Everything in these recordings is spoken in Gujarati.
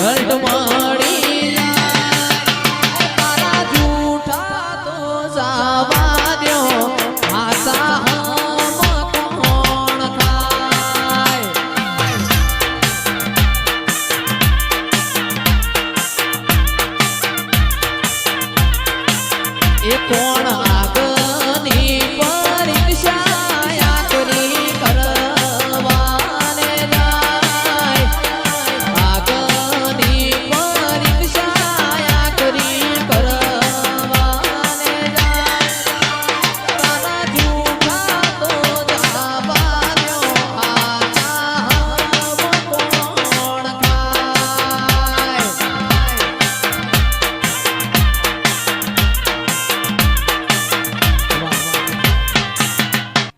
ઘટમાણી તારા જૂઠા તો જાવા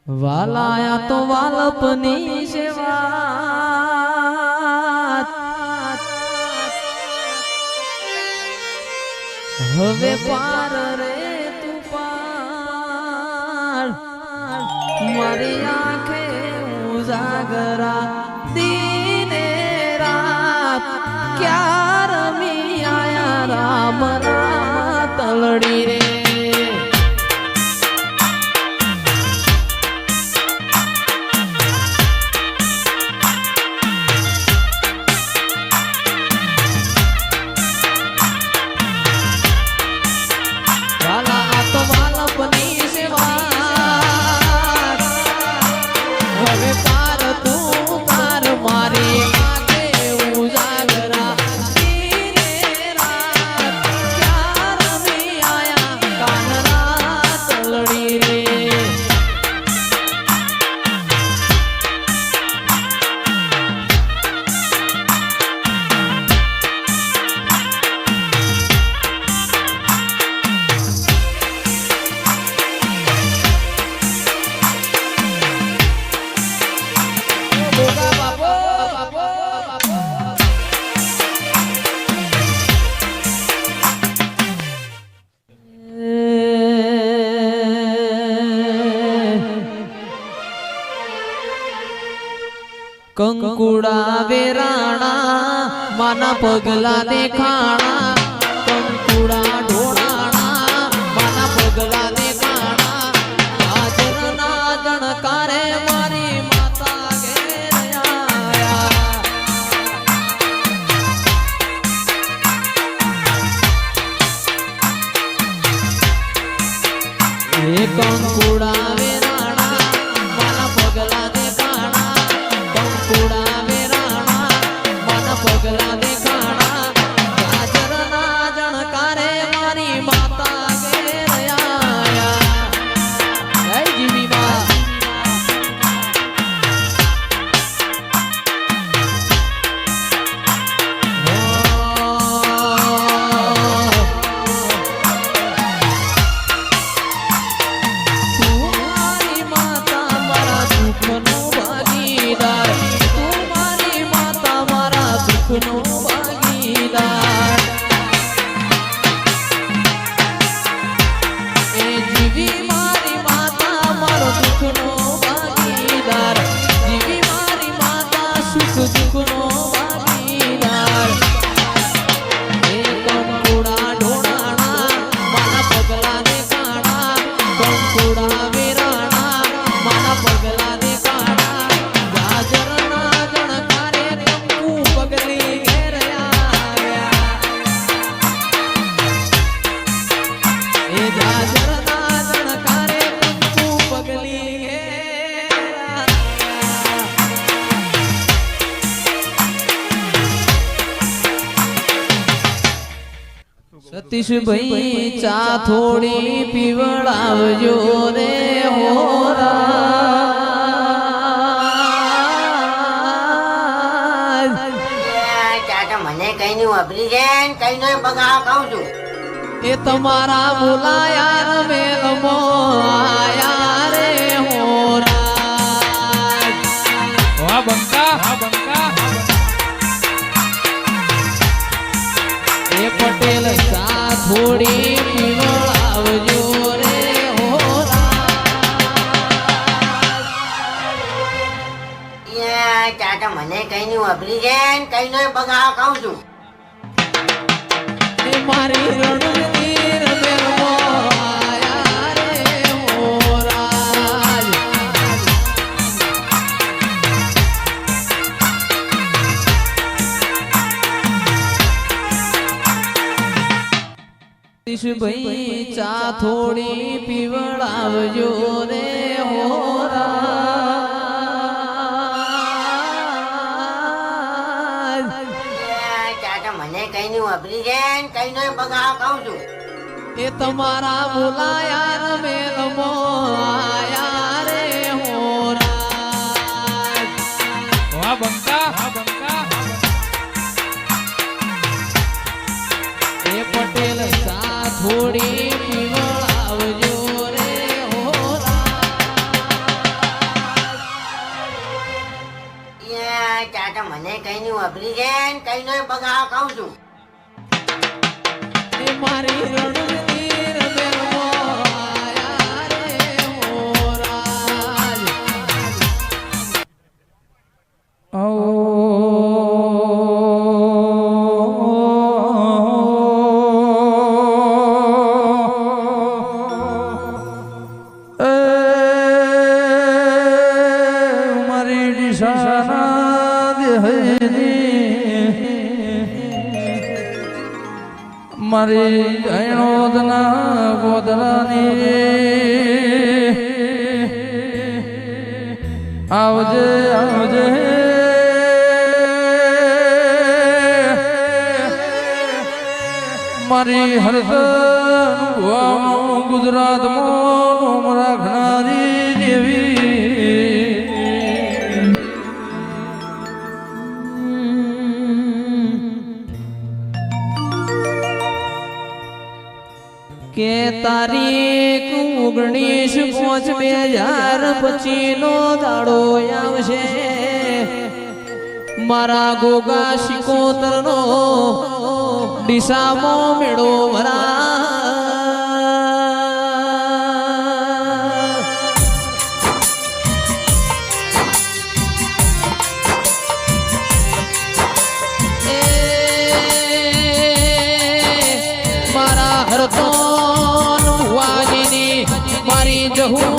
વાલાયા તો વાલપની સેવા. હવે પાર રે તું પાર. મારી આંખે ઉજાગરા દીને રાત. ક્યાર મી આયા રામ તલડી કંકુડા વેરાણા માના પગલા દેખાણા કંકુડા ઢોળાણા માના પગલા દેખાણા. કંકુડા తుదుకును સતીશભાઈ ચા થોડી પીવડાવજો રે હોરા. એ તમારા બોલાયા મેલમો થોડી પીવડાવજો રે હોરા યા ચાચા મને કઈ નહીં વાપરી છે કઈ નહીં બગા કહું છું. મારી ભાઈ ચા થોડી પીવડાવજો રે હોરા મને કઈ નું અભરી છે ને કઈ નો બગા કહું છું એ તમારા બોલાયા રમેલમો છે ને કઈ બગા કહું છું. મારી રમેલમો આયા મારી અણોદના ગોદરાની આવજે આવજે. મારી હરતન ગુજરાતમાં તારીખ ઓગણીસ પાંચ બે હજાર પચીસ નો દાડો આવશે. મારા ગોગા શિકોતર નો ડીસામો મેળો ભરા મારી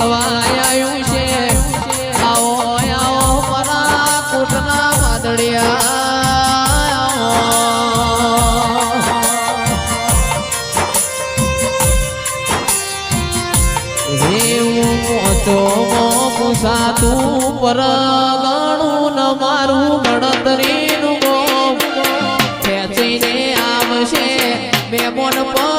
આવ્યું છે. આવો આવો, પરા કૂટના વાદળિયા. પૂસાતું પર ગણું ન મારું ગણતરીનું ગોમ. ખેંચીને આવશે મેમોન પરુણું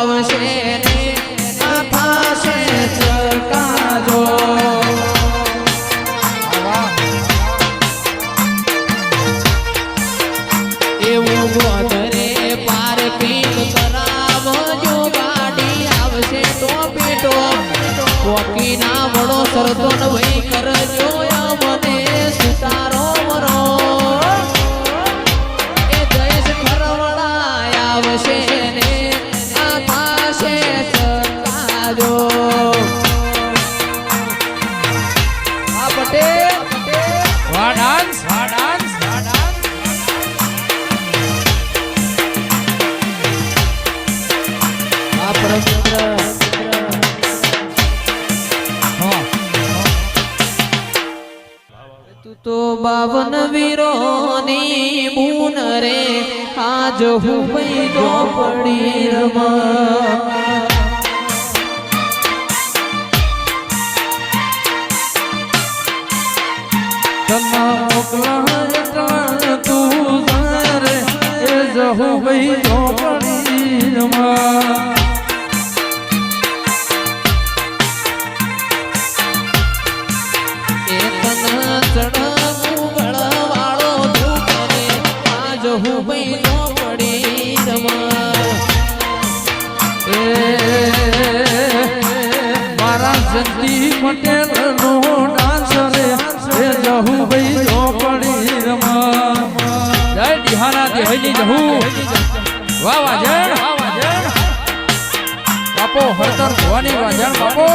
આવશે થાશે ચકાજો એવું ગોદરે પાર પીક કરાવજો આવશે તો પેટો. કોકી ના વડો સરતો ભાઈ કરજો મરો આજ હું પડી રમા. તું તારે એ જહુ ભાઈ ચોપડી માં મારા પટેલ નો ડાન્સ રે એ જહુ ભાઈ ચોપડી રમા જય દિહાના દેહની જહુ. વાહ વાહ, જય. બાપો હરતર ભવાની વાજણ બાપો.